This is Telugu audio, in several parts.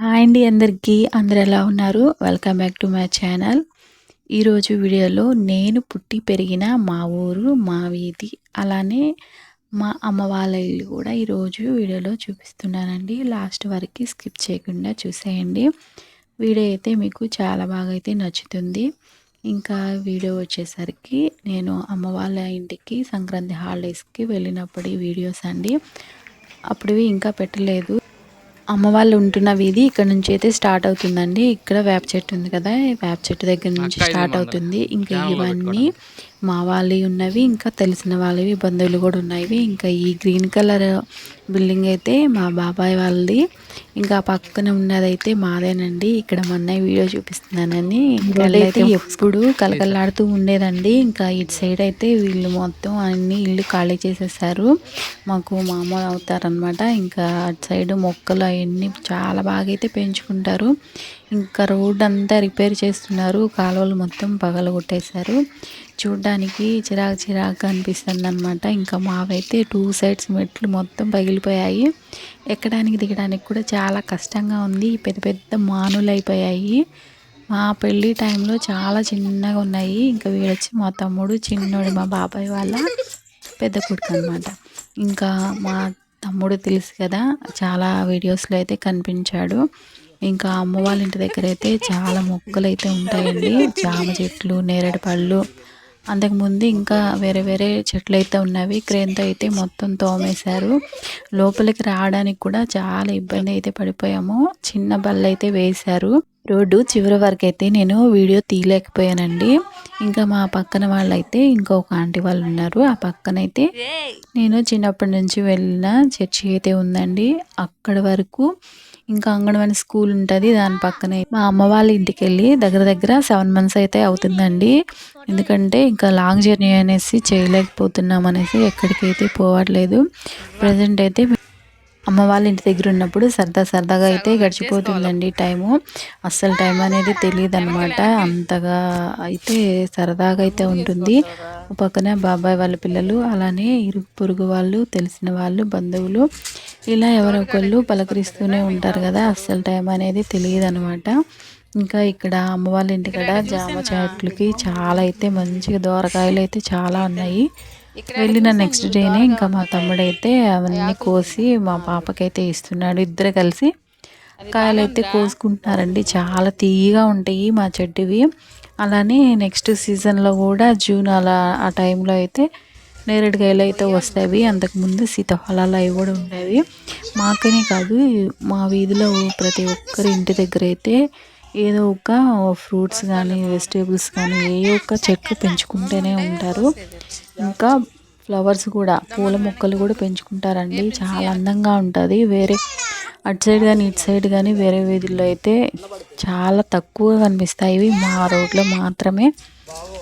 హాయ్ అండి అందరికీ. అందరు ఎలా ఉన్నారు? Welcome back to my channel ఈరోజు వీడియోలో నేను పుట్టి పెరిగిన మా ఊరు మా వీధి అలానే మా అమ్మ వాళ్ళ ఇల్లు కూడా ఈరోజు వీడియోలో చూపిస్తున్నానండి. లాస్ట్ వరకు స్కిప్ చేయకుండా చూసేయండి. వీడియో అయితే మీకు చాలా బాగా అయితే నచ్చుతుంది. ఇంకా వీడియో వచ్చేసరికి నేను అమ్మ వాళ్ళ ఇంటికి సంక్రాంతి హాలిడేస్కి వెళ్ళినప్పుడు వీడియోస్ అండి. అప్పుడువి ఇంకా పెట్టలేదు. అమ్మ వాళ్ళు ఉంటున్న వీధి ఇక్కడ నుంచి అయితే స్టార్ట్ అవుతుందండి. ఇక్కడ వేప చెట్టు ఉంది కదా వేప చెట్టు దగ్గర నుంచి స్టార్ట్ అవుతుంది. ఇంకా ఇవన్నీ మా వాళ్ళవి ఉన్నవి ఇంకా తెలిసిన వాళ్ళవి బంధువులు కూడా ఉన్నాయి ఇంకా ఈ గ్రీన్ కలర్ బిల్డింగ్ అయితే మా బాబాయ్ వాళ్ళది. ఇంకా పక్కన ఉన్నదైతే మాదేనండి. ఇక్కడ మా అన్నయ్య వీడియో చూపిస్తున్నానని. అయితే ఎప్పుడు కలకల్లాడుతూ ఉండేదండి. ఇంకా ఇటు సైడ్ అయితే వీళ్ళు మొత్తం అన్ని ఇల్లు ఖాళీ చేసేసారు. మాకు మామ అవుతారనమాట ఇంకా అటు సైడ్ మొక్కలు అవన్నీ చాలా బాగా అయితే పెంచుకుంటారు. ఇంకా రోడ్ అంతా రిపేర్ చేస్తున్నారు. కాలువలు మొత్తం పగల కొట్టేశారు చూడ్డానికి చిరాకు చిరాకు అనిపిస్తుంది అనమాట ఇంకా మావైతే టూ సైడ్స్ మెట్లు మొత్తం పగిలిపోయాయి. ఎక్కడానికి దిగడానికి కూడా చాలా కష్టంగా ఉంది. పెద్ద పెద్ద మానులు అయిపోయాయి మా పెళ్ళి టైంలో చాలా చిన్నగా ఉన్నాయి. ఇంకా వీడొచ్చి మా తమ్ముడు చిన్నోడు మా బాబాయ్ వాళ్ళ పెద్ద కొడుకు అనమాట ఇంకా మా తమ్ముడు తెలుసు కదా చాలా వీడియోస్లో అయితే కనిపించాడు. ఇంకా అమ్మ వాళ్ళ ఇంటి దగ్గర అయితే చాలా మొక్కలు అయితే ఉంటాయండి. జామ చెట్లు నేరేడు పళ్ళు అంతకుముందు ఇంకా వేరే వేరే చెట్లు అయితే ఉన్నవి క్రేన్తో అయితే మొత్తం తోమేశారు. లోపలికి రావడానికి కూడా చాలా ఇబ్బంది అయితే పడిపోయాము. చిన్న బల్ల అయితే వేశారు. రోడ్డు చివరి వరకు అయితే నేను వీడియో తీయలేకపోయానండి. ఇంకా మా పక్కన వాళ్ళైతే ఇంకొక ఆంటీ వాళ్ళు ఉన్నారు. ఆ పక్కనైతే నేను చిన్నప్పటి నుంచి వెళ్ళిన చర్చి అయితే ఉందండి. అక్కడ వరకు ఇంకా అంగన్వాడి స్కూల్ ఉంటుంది దాని పక్కనే. మా అమ్మ వాళ్ళ ఇంటికి వెళ్ళి దగ్గర దగ్గర సెవెన్ మంత్స్ అయితే అవుతుందండి. ఎందుకంటే ఇంకా లాంగ్ జర్నీ అనేసి చేయలేకపోతున్నాం అనేసి ఎక్కడికైతే పోవట్లేదు. ప్రజెంట్ అయితే అమ్మ వాళ్ళ ఇంటి దగ్గర ఉన్నప్పుడు సరదా సరదాగా అయితే గడిచిపోతుందండి టైము. అస్సలు టైం అనేది తెలియదు అనమాట అంతగా అయితే సరదాగా అయితే ఉంటుంది. పక్కన బాబాయ్ వాళ్ళ పిల్లలు అలానే ఇరుగు పొరుగు వాళ్ళు తెలిసిన వాళ్ళు బంధువులు ఇలా ఎవరో ఒకళ్ళు పలకరిస్తూనే ఉంటారు కదా. అస్సలు టైం అనేది తెలియదు అనమాట ఇంకా ఇక్కడ అమ్మ వాళ్ళ ఇంటికాడ జామ చెట్లకి చాలా అయితే మంచిగా దోరకాయలు అయితే చాలా ఉన్నాయి. వెళ్ళిన నెక్స్ట్ డేనే ఇంకా మా తమ్ముడైతే అవన్నీ కోసి మా పాపకైతే ఇస్తున్నాడు. ఇద్దరు కలిసి కాయలు అయితే కోసుకుంటున్నారండి. చాలా తీయగా ఉంటాయి మా చెట్టువి. అలానే నెక్స్ట్ సీజన్లో కూడా జూన్ అలా ఆ టైంలో అయితే నేరేడుకాయలు అయితే వస్తాయి. అంతకుముందు సీతాఫలాలు అవి కూడా ఉండేవి. మాకనే కాదు మా వీధిలో ప్రతి ఒక్కరి ఇంటి దగ్గర అయితే ఏదో ఒక ఫ్రూట్స్ కానీ వెజిటేబుల్స్ కానీ ఏ ఒక్క చెట్లు పెంచుకుంటూనే ఉంటారు. ఇంకా ఫ్లవర్స్ కూడా పూల మొక్కలు కూడా పెంచుకుంటారండి. చాలా అందంగా ఉంటుంది. వేరే అటు సైడ్ కానీ ఇటు సైడ్ కానీ వేరే వీధుల్లో అయితే చాలా తక్కువ కనిపిస్తాయి. ఇవి మా రోడ్లో మాత్రమే.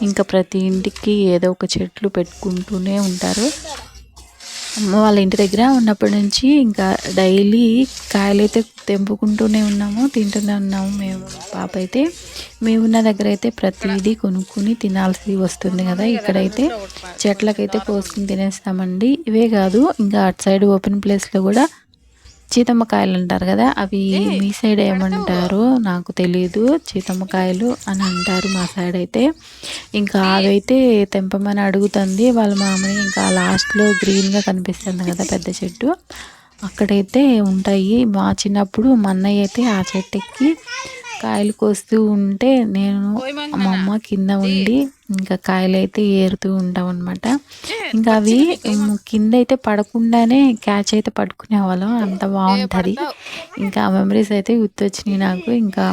ఇంకా ప్రతి ఇంటికి ఏదో ఒక చెట్లు పెట్టుకుంటూనే ఉంటారు. అమ్మ వాళ్ళ ఇంటి దగ్గర ఉన్నప్పటి నుంచి ఇంకా డైలీ కాయలైతే తెంపుకుంటూనే ఉన్నాము తింటూనే ఉన్నాము మేము. పాప అయితే మేమున్న దగ్గర అయితే ప్రతిదీ కొనుక్కుని తినాల్సి వస్తుంది కదా. ఇక్కడైతే చెట్లకైతే కోసుకుని తినేస్తామండి. ఇవే కాదు ఇంకా అటు సైడ్ ఓపెన్ ప్లేస్లో కూడా చీతమ్మకాయలు అంటారు కదా అవి మీ సైడ్ ఏమంటారో? నాకు తెలియదు చీతమ్మకాయలు అని అంటారు మా సైడ్ అయితే. ఇంకా అవైతే తెంపమని అడుగుతుంది వాళ్ళ మామని ఇంకా లాస్ట్లో గ్రీన్గా కనిపిస్తుంది కదా పెద్ద చెట్టు. అక్కడైతే ఉంటాయి. మా చిన్నప్పుడు మా అన్నయ్య అయితే ఆ చెట్టుకి కాయలు కోస్తూ ఉంటే నేను మా అమ్మ కింద ఉండి ఇంకా కాయలు అయితే ఏరుతూ ఉంటాం అనమాట ఇంకా అవి కింద అయితే పడకుండానే క్యాచ్ అయితే పట్టుకునే వాళ్ళం. అంత బాగుంటుంది. ఇంకా మెమరీస్ అయితే గుర్తొచ్చినాయి నాకు. ఇంకా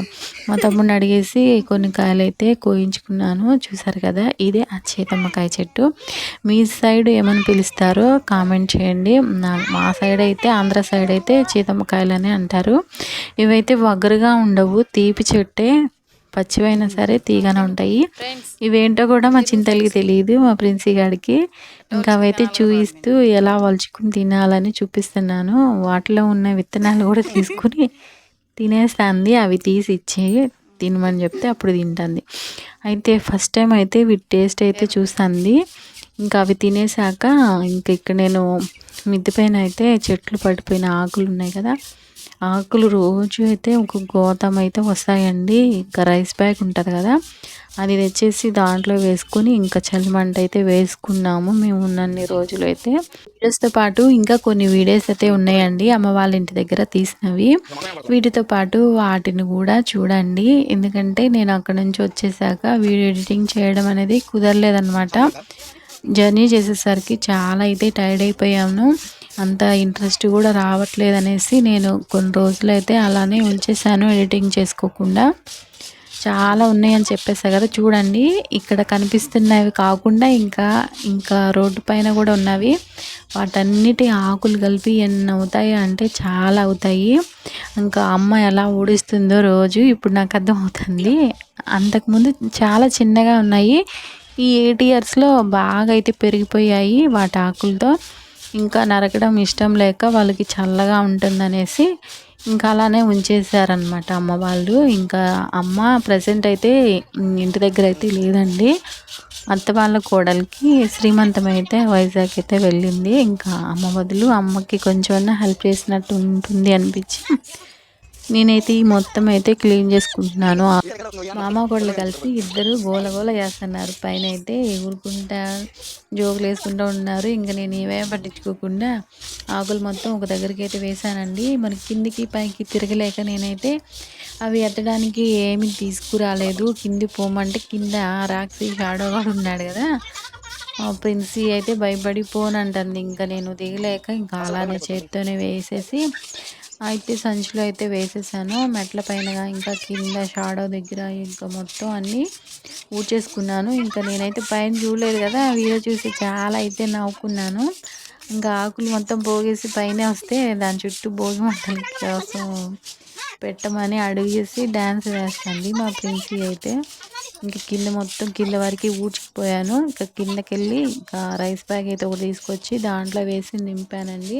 మా తమ్ముడిని అడిగేసి కొన్ని కాయలు అయితే కోయించుకున్నాను. చూసారు కదా ఇదే ఆ చేతమ్మకాయ చెట్టు. మీ సైడ్ ఏమని పిలుస్తారో కామెంట్ చేయండి. మా సైడ్ అయితే ఆంధ్ర సైడ్ అయితే చీతమ్మకాయలు అని అంటారు. ఇవైతే వగరుగా ఉండవు తీపి చెట్టే పచ్చివైనా సరే తీగానే ఉంటాయి. ఇవేంటో కూడా మా చింతలకి తెలియదు మా ప్రిన్సీ గారికి ఇంకా అవైతే చూపిస్తూ ఎలా వలుచుకుని తినాలని చూపిస్తున్నాను. వాటిలో ఉన్న విత్తనాలు కూడా తీసుకుని తినేస్తుంది. అవి తీసి ఇచ్చి తినమని చెప్తే అప్పుడు తింటుంది. అయితే ఫస్ట్ టైం అయితే వీటి టేస్ట్ అయితే చూస్తుంది. ఇంకా అవి తినేసాక ఇంకా ఇక్కడ నేను మిద్దె పైన అయితే చెట్లు పడిపోయిన ఆకులు ఉన్నాయి కదా ఆకులు రోజు అయితే ఒక గోతం అయితే వస్తాయండి. ఇంకా రైస్ బ్యాగ్ ఉంటుంది కదా. అది తెచ్చేసి దాంట్లో వేసుకొని ఇంకా చలిమంట అయితే వేసుకున్నాము మేము ఉన్నన్ని రోజులు అయితే. వీడియోస్తో పాటు ఇంకా కొన్ని వీడియోస్ అయితే ఉన్నాయండి. అమ్మ వాళ్ళ ఇంటి దగ్గర తీసినవి. వీటితో పాటు వాటిని కూడా చూడండి. ఎందుకంటే నేను అక్కడ నుంచి వచ్చేసాక వీడియో ఎడిటింగ్ చేయడం అనేది కుదరలేదనమాట జర్నీ చేసేసరికి చాలా అయితే టైర్డ్ అయిపోయాను. అంత ఇంట్రెస్ట్ కూడా రావట్లేదు అనేసి నేను కొన్ని రోజులైతే అలానే ఉంచేసాను ఎడిటింగ్ చేసుకోకుండా. చాలా ఉన్నాయని చెప్పేసా కదా చూడండి. ఇక్కడ కనిపిస్తున్నవి కాకుండా ఇంకా ఇంకా రోడ్డు పైన కూడా ఉన్నవి. వాటన్నిటి ఆకులు కలిపి ఎన్ని అవుతాయి అంటే చాలా అవుతాయి. ఇంకా అమ్మ ఎలా ఊడిస్తుందో రోజు ఇప్పుడు నాకు అర్థమవుతుంది. అంతకుముందు చాలా చిన్నగా ఉన్నాయి. ఈ ఎయిట్ ఇయర్స్లో బాగా అయితే పెరిగిపోయాయి వాటి ఆకులతో. ఇంకా నరకడం ఇష్టం లేక వాళ్ళకి చల్లగా ఉంటుందనేసి ఇంకా అలానే ఉంచేసారనమాట అమ్మ వాళ్ళు. ఇంకా అమ్మ ప్రజెంట్ అయితే ఇంటి దగ్గర అయితే లేదండి. అత్త వాళ్ళ కోడలికి శ్రీమంతం అయితే వైజాగ్ అయితే వెళ్ళింది. ఇంకా అమ్మ బదులు అమ్మకి కొంచెం హెల్ప్ చేసినట్టు ఉంటుంది అనిపించి నేనైతే ఈ మొత్తం అయితే క్లీన్ చేసుకుంటున్నాను. మామ కోడలు కలిసి ఇద్దరు గోల గోల చేస్తున్నారు. పైన అయితే ఎగురుకుంటా జోకులు వేసుకుంటూ ఉన్నారు. ఇంకా నేను ఏమేమి పట్టించుకోకుండా ఆకులు మొత్తం ఒక దగ్గరికి అయితే వేసానండి మరి కిందికి పైకి తిరగలేక నేనైతే అవి ఎత్తడానికి ఏమి తీసుకురాలేదు. కింది పోమంటే కింద రాక్సి షాడో కూడా ఉన్నాడు కదా ప్రిన్సీ అయితే భయపడి పోనంటుంది ఇంకా నేను దిగలేక ఇంకా అలానే చేత్తోనే వేసేసి అయితే సంచిలో అయితే వేసేసాను. మెట్ల పైన ఇంకా కింద షాడో దగ్గర ఇంకా మొత్తం అన్నీ ఊడ్చేసుకున్నాను. ఇంకా నేనైతే పైన చూడలేదు కదా వీడియో చూసి చాలా అయితే నవ్వుకున్నాను. ఇంకా ఆకులు మొత్తం పోగేసి పైన వస్తే దాని చుట్టూ భోగి మంటల కోసం పెట్టమని అడిగేసి డ్యాన్స్ వేస్తుంది మా ప్రిన్సీ అయితే. ఇంకా కింద మొత్తం కింద వరకు ఊడ్చిపోయాను. ఇంకా కిందకెళ్ళి ఇంకా రైస్ బ్యాగ్ అయితే ఒకటి తీసుకొచ్చి దాంట్లో వేసి నింపానండి.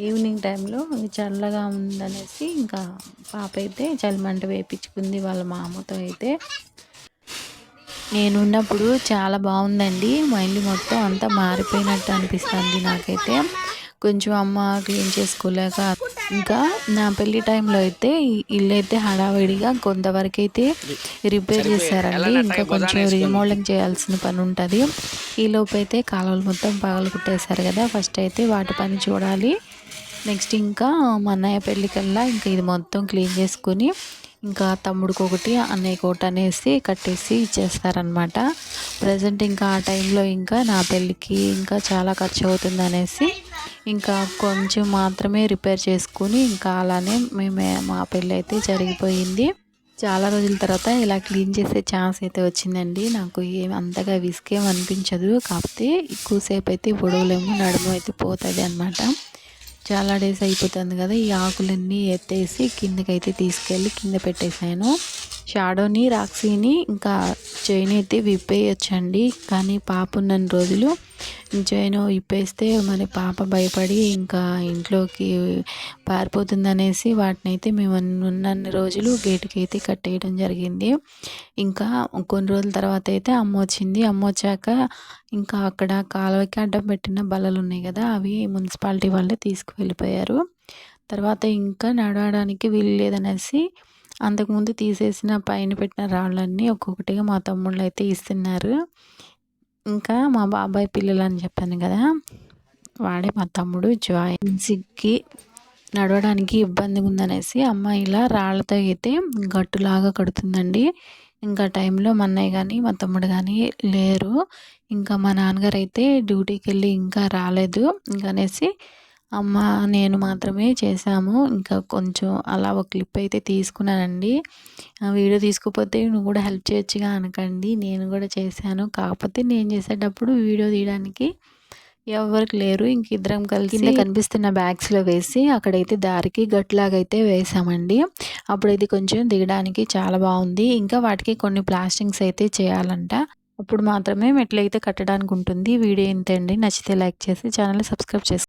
ఈవినింగ్ టైంలో చల్లగా ఉందనేసి ఇంకా పాప అయితే చలిమంట వేయించుకుంది వాళ్ళ మామతో అయితే. నేను ఉన్నప్పుడు చాలా బాగుందండి. మైండ్ మొత్తం అంతా మారిపోయినట్టు అనిపిస్తుంది నాకైతే. కొంచెం అమ్మ క్లీన్ చేసుకోలేక ఇంకా నా పెళ్ళి టైంలో అయితే ఇల్లు అయితే హడావిడిగా కొంతవరకు అయితే రిపేర్ చేశారండి. ఇంకా కొంచెం రీమోడలింగ్ చేయాల్సిన పని ఉంటుంది. ఈలోపు అయితే కాలువలు మొత్తం పగలు కుట్టేశారు కదా. ఫస్ట్ అయితే వాటి పని చూడాలి. నెక్స్ట్ ఇంకా మా అన్నయ్య పెళ్ళికల్లా ఇంకా ఇది మొత్తం క్లీన్ చేసుకొని ఇంకా తమ్ముడికి ఒకటి అన్నయ్యకి ఒకటి అనేసి కట్టేసి ఇచ్చేస్తారనమాట ప్రజెంట్ ఇంకా ఆ టైంలో ఇంకా నా పెళ్ళికి ఇంకా చాలా ఖర్చు అవుతుంది అనేసి ఇంకా కొంచెం మాత్రమే రిపేర్ చేసుకుని ఇంకా అలానే మేము మా పెళ్ళి అయితే జరిగిపోయింది. చాలా రోజుల తర్వాత ఇలా క్లీన్ చేసే ఛాన్స్ అయితే వచ్చిందండి. నాకు ఏం అంతగా విసుకేం అనిపించదు. కాకపోతే ఎక్కువసేపు అయితే పొడవలేము నడుము అయితే పోతుంది అనమాట చాలా డేస్ అయిపోతుంది కదా ఈ ఆకులన్నీ ఎత్తేసి కిందకైతే తీసుకెళ్ళి కింద పెట్టేశాను. షాడోని రాక్సీని ఇంకా చైన్ అయితే విప్పేయచ్చండి. కానీ పాప ఉన్నన్ని రోజులు చైన్ విప్పేస్తే మరి పాప భయపడి ఇంకా ఇంట్లోకి పారిపోతుందనేసి వాటిని అయితే మేము ఉన్నన్ని రోజులు గేటుకి అయితే కట్టేయడం జరిగింది. ఇంకా కొన్ని రోజుల తర్వాత అయితే అమ్మ వచ్చింది. అమ్మ వచ్చాక ఇంకా అక్కడ కాలువకి అడ్డం పెట్టిన బల్లలు ఉన్నాయి కదా అవి మున్సిపాలిటీ వాళ్ళే తీసుకువెళ్ళిపోయారు. తర్వాత ఇంకా నడవడానికి వీలు లేదనేసి అంతకుముందు తీసేసిన పైన పెట్టిన రాళ్ళన్నీ ఒక్కొక్కటిగా మా తమ్ముళ్ళు అయితే ఇస్తున్నారు. ఇంకా మా బాబాయ్ పిల్లలు అని చెప్పాను కదా వాడే మా తమ్ముడు సిగ్గి నడవడానికి ఇబ్బందిగా ఉందనేసి అమ్మ ఇలా రాళ్ళతో అయితే గట్టులాగా కడుతుందండి. ఇంకా టైంలో మా అన్నయ్య కానీ మా తమ్ముడు కానీ లేరు. ఇంకా మా నాన్నగారు అయితే డ్యూటీకి వెళ్ళి ఇంకా రాలేదు. ఇంకా అనేసి అమ్మ నేను మాత్రమే చేసాము ఇంకా కొంచెం అలా ఒక క్లిప్ అయితే తీసుకున్నానండి. వీడియో తీసుకోకపోతే నువ్వు కూడా హెల్ప్ చేయొచ్చుగా అనకండి. నేను కూడా చేశాను. కాకపోతే నేను చేసేటప్పుడు వీడియో తీయడానికి ఎవరికి లేరు. ఇంక ఇద్దరం కలిసి కింద కనిపిస్తున్న బ్యాగ్స్లో వేసి అక్కడైతే దారికి గట్లాగా అయితే వేసామండి. అప్పుడైతే కొంచెం దిగడానికి చాలా బాగుంది. ఇంకా వాటికి కొన్ని ప్లాస్టింగ్స్ అయితే చేయాలంట. అప్పుడు మాత్రమే మెట్లయితే కట్టడానికి ఉంటుంది. వీడియో ఇంతండి నచ్చితే లైక్ చేసి ఛానల్ సబ్స్క్రైబ్ చేసుకోండి.